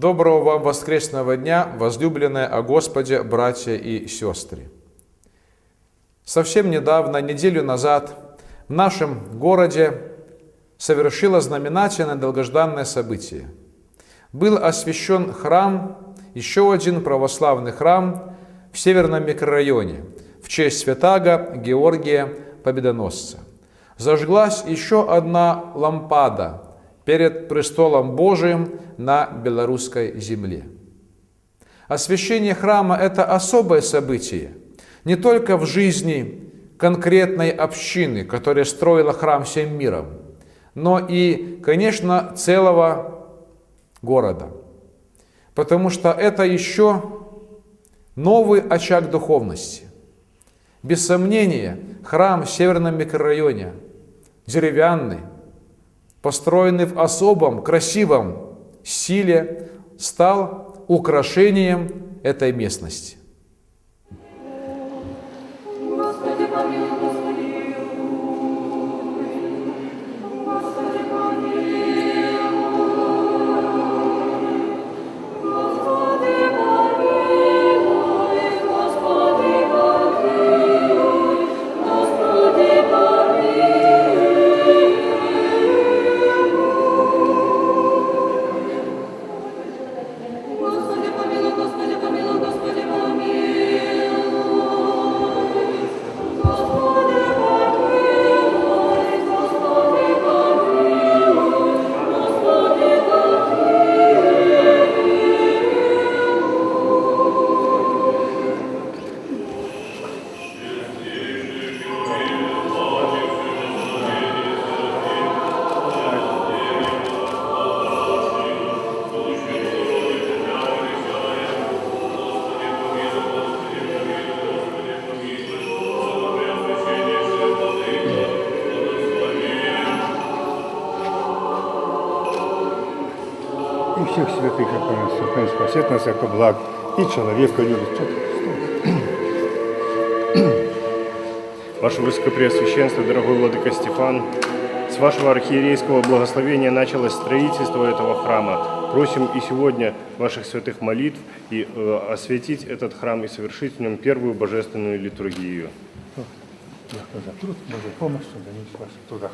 Доброго вам воскресного дня, возлюбленные о Господе, братья и сестры. Совсем недавно, неделю назад, в нашем городе совершило знаменательное долгожданное событие. Был освящен храм, еще один православный храм в северном микрорайоне в честь святаго Георгия Победоносца. Зажглась еще одна лампада перед престолом Божиим на белорусской земле. Освящение храма – это особое событие, не только в жизни конкретной общины, которая строила храм всем миром, но и, конечно, целого города. Потому что это еще новый очаг духовности. Без сомнения, храм в северном микрорайоне, деревянный, построенный в особом, красивом стиле, стал украшением этой местности. Спасет нас, яко благ, и человека любит. Ваше Высокопреосвященство, дорогой Владыка Стефан, с вашего архиерейского благословения началось строительство этого храма. Просим и сегодня ваших святых молитв и э, осветить этот храм и совершить в нем первую божественную литургию. Труд, Божу помощь, да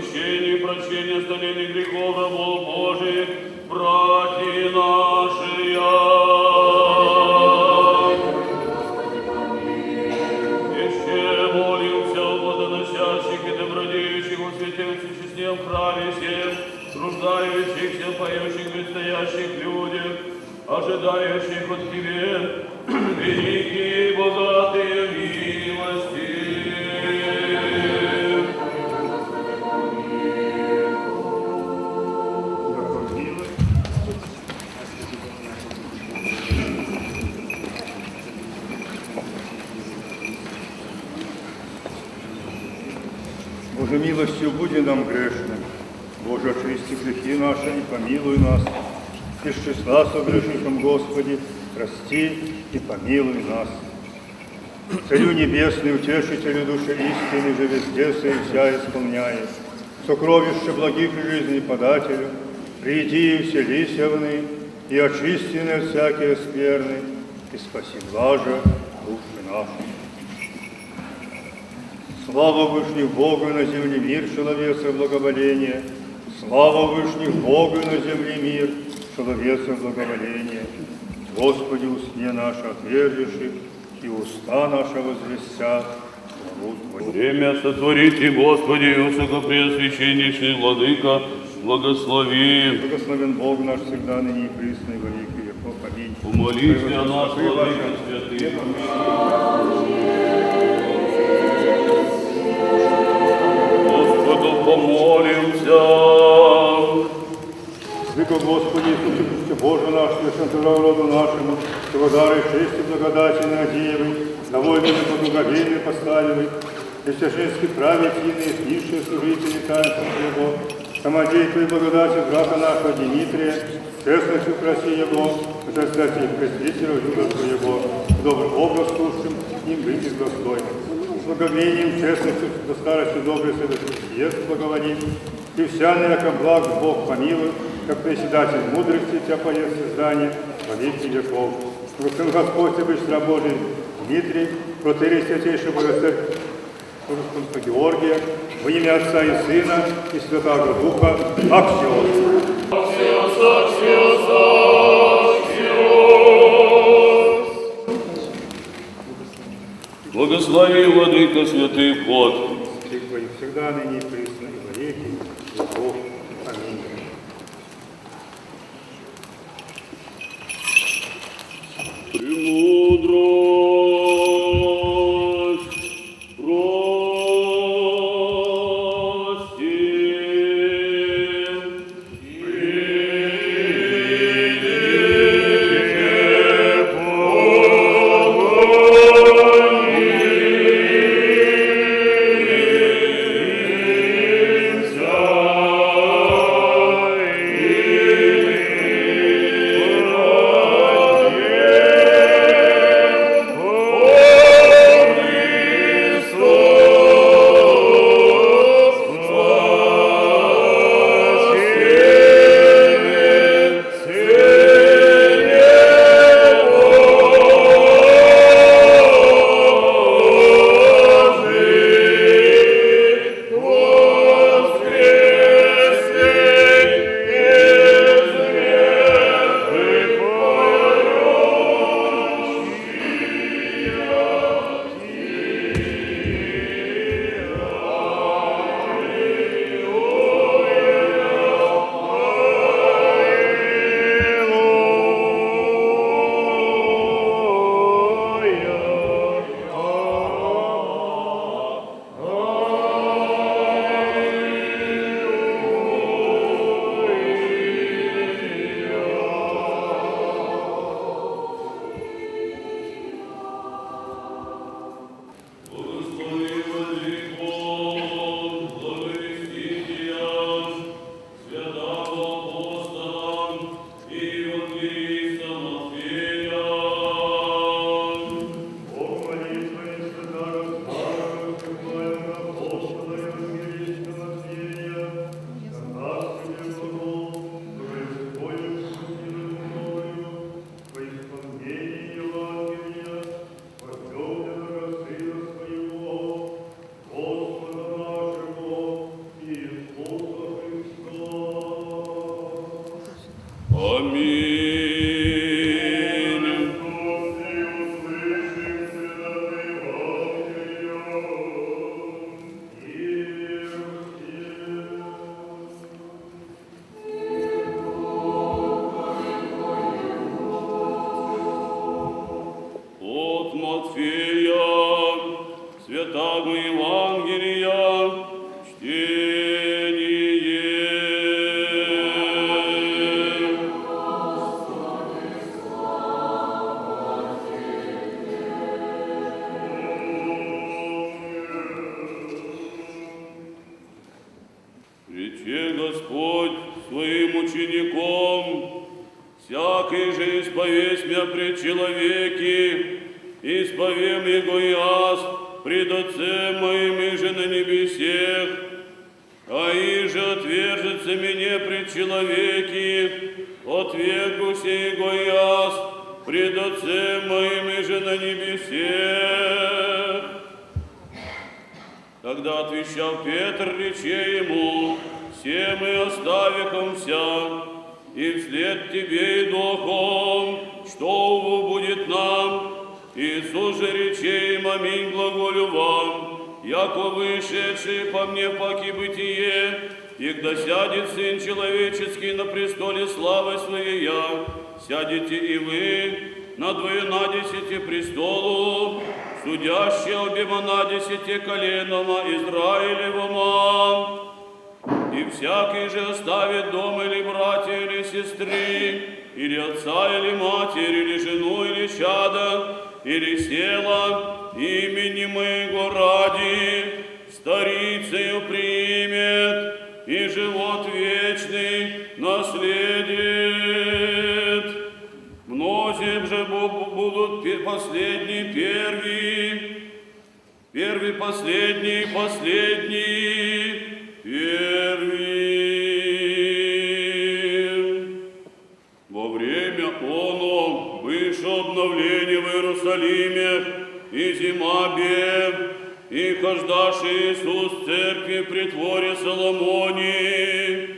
посещении и прощении оставления Боже, милостью буди нам грешным. Боже, очисти грехи наши и помилуй нас. Из числа согрешником, Господи, прости и помилуй нас. Царю небесный, утешителю души истины, же везде вся исполняет. Сокровище благих жизней подателю, приди и вселися в ны, и очистены всякие скверны, и спаси блажа души наши. Слава Вышних Богу на земле мир, человеца благоволение. Слава Вышних Богу на земле мир, человеца благоволение. Господи, усне наши отвержишь, и уста наши возвестят. Время сотворите, Господи, Высокопреосвященнейший Владыка, благослови. Благословен Бог наш всегда, ныне и присно, и во веки веков. Аминь. Умолись о нас, Владыка Святый. Помолимся. Святой Господи, Иисусе Христе, Боже наш, священному роду нашему, Его дары чести, благодати, надеевы, довольными по благовению поставивай, и священский праведь иные, низшие служители таинства Твоего, самодействие благодати брата нашего Дмитрия, честностью проси Его, за кстати, пресвитеров Юда Твоего, добрым образ слушаем, им быть достойным. Благовением, честностью, до старости добрый святости, благоволим, и вся яко благ Бог помилуй, как председатель мудрости тебя поест создание во веки веков. Благословен Господь и быстро Божий Дмитрий, протырей святейшего Господа Георгия, во имя Отца и Сына и Святого Духа, Аксиос. Благослови, Владыка Святый Твоих всегда ныне присно и во веки небесех. Тогда отвечал Петр, рече ему, все мы оставихомся, и вслед тебе и духом, что уво будет нам. Иисус же рече им, аминь, глаголю вам, яко вышедший по мне паки бытие, и когда сядет Сын Человеческий на престоле славы Своей сядете и вы на двоенадесяти престолу, судящие обема на десяти коленома Израилевома. И всякий же оставит дом или братья, или сестры, или отца, или матерь, или жену, или чада, или села, имени моего ради, старицею примет, и живот вечный наследит. Будут последний первый, первый последний, последний. Первый. Во время оно выше обновление в Иерусалиме, и зима бе, и хождаши Иисус церкви при творе Соломоне,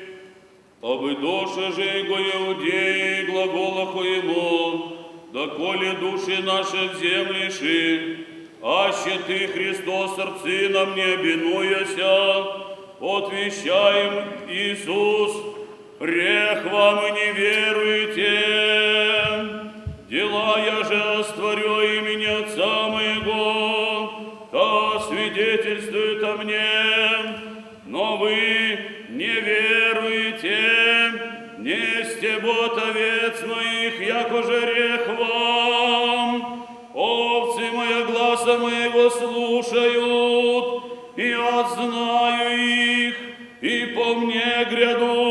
Абы доша же его иудеи глаголаху ему, доколе души наши в землиши, аще ты, Христос, сырцина мне обинуяся, отвещаем Иисус, грех вам и не веруете. Дела я же остворю имени Отца моих, яко же рех вам. Овцы моя гласа моего слушают, и я знаю их, и по мне грядут,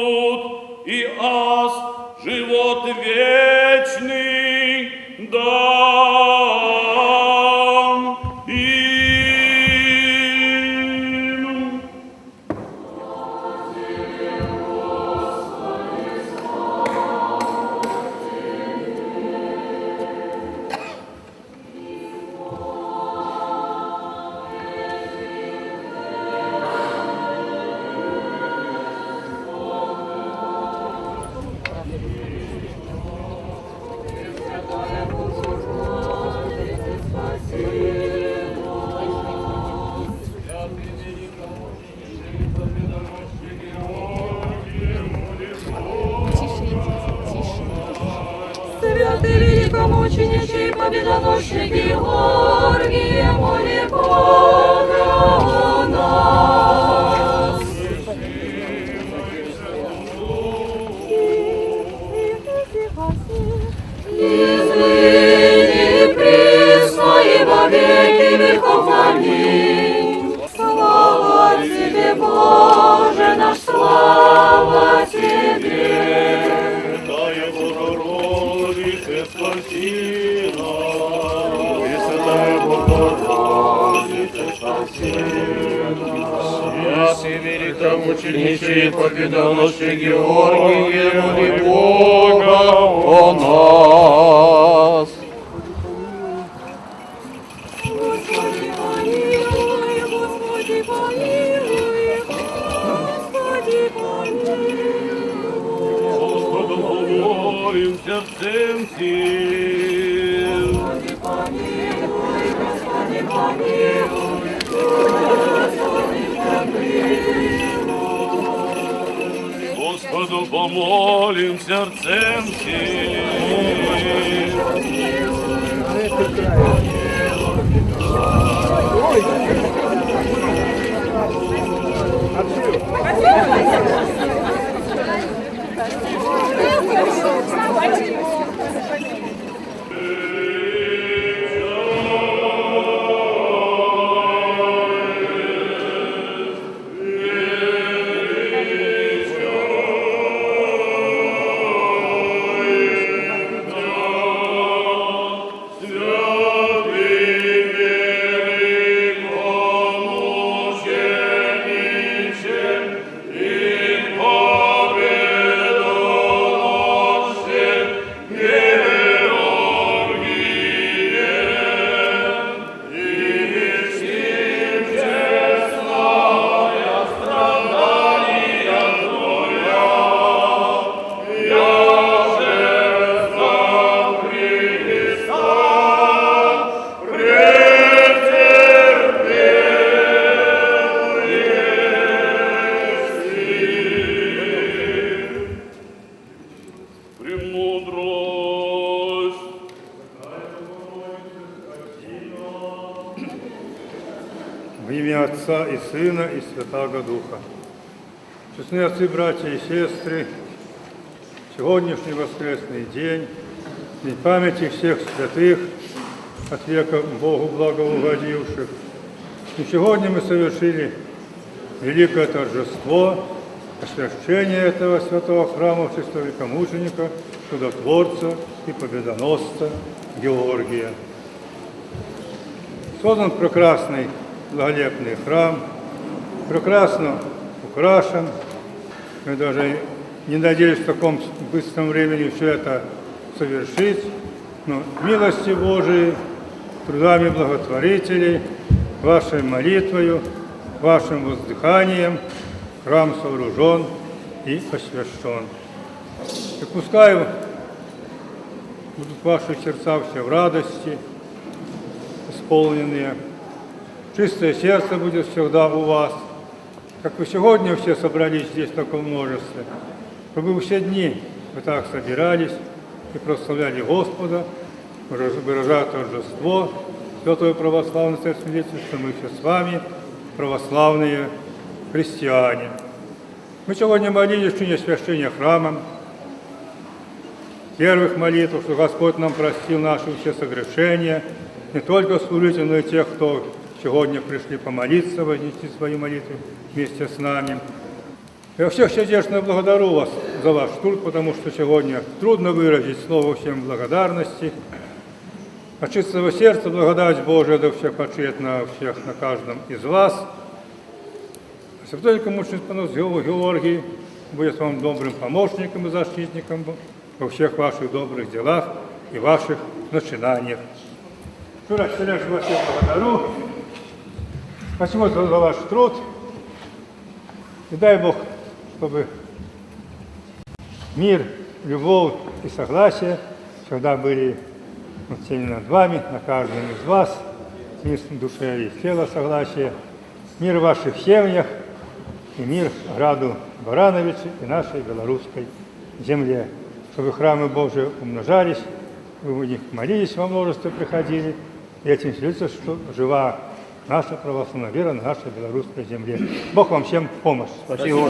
великомученичий победоносчик Святый великомученичий победоносный Георгий, моли Бога о нас. Богу помолим сердцем Спасибо. И Святаго Духа. Честные отцы, братья и сестры, сегодняшний воскресный день, день памяти всех святых, от века Богу благоугодивших. И сегодня мы совершили великое торжество освящения этого святого храма в честь великомученика, чудотворца и победоносца Георгия. Создан прекрасный, благолепный храм, прекрасно украшен. Мы даже не надеялись в таком быстром времени все это совершить, но милости Божией, трудами благотворителей, вашей молитвою, вашим воздыханием храм сооружен и освящен. И пускай будут ваши сердца все в радости, исполненные. Чистое сердце будет всегда у вас. Как вы сегодня все собрались здесь в таком множестве, чтобы все дни вы так собирались и прославляли Господа, выражая торжество Святой Православной Церкви Свидетельства, что мы все с вами православные христиане. Мы сегодня молились в чине освящения храмом, первых молитв, что Господь нам простил наши все согрешения, не только служителей, но и тех, кто сегодня пришли помолиться, вознести свои молитвы вместе с нами. Я всех сердечно благодарю вас за ваш труд, потому что сегодня трудно выразить слово всем благодарности. От чистого сердца благодать Божия да всех почет на всех, на каждом из вас. Святой Великомученик Панус Георгий будет вам добрым помощником и защитником во всех ваших добрых делах и ваших начинаниях. Еще раз сердечно вас всех благодарю. Спасибо за за ваш труд. И дай Бог, чтобы мир, любовь и согласие всегда были над всеми над вами, на каждом из вас. Мир душе и тела согласие. Мир в ваших семьях и мир граду Барановича и нашей белорусской земле. Чтобы храмы Божии умножались, вы в них молились во множестве, приходили. И этим свидетельствуется, что жива наша православная вера на нашей белорусской земле. Бог вам всем помощь. Спасибо.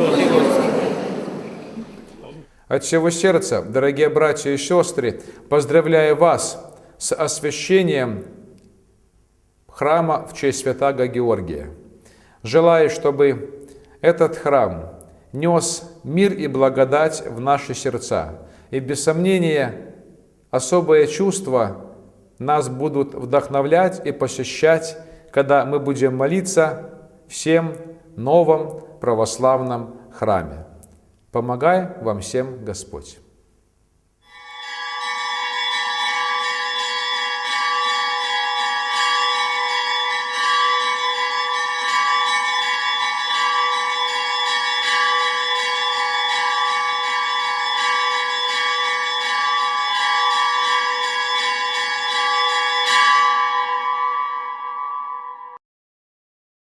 От всего сердца, дорогие братья и сестры, поздравляю вас с освящением храма в честь святаго Георгия. Желаю, чтобы этот храм нес мир и благодать в наши сердца. И без сомнения, особые чувства нас будут вдохновлять и посещать, когда мы будем молиться всем новом православном храме. Помогай вам всем Господь.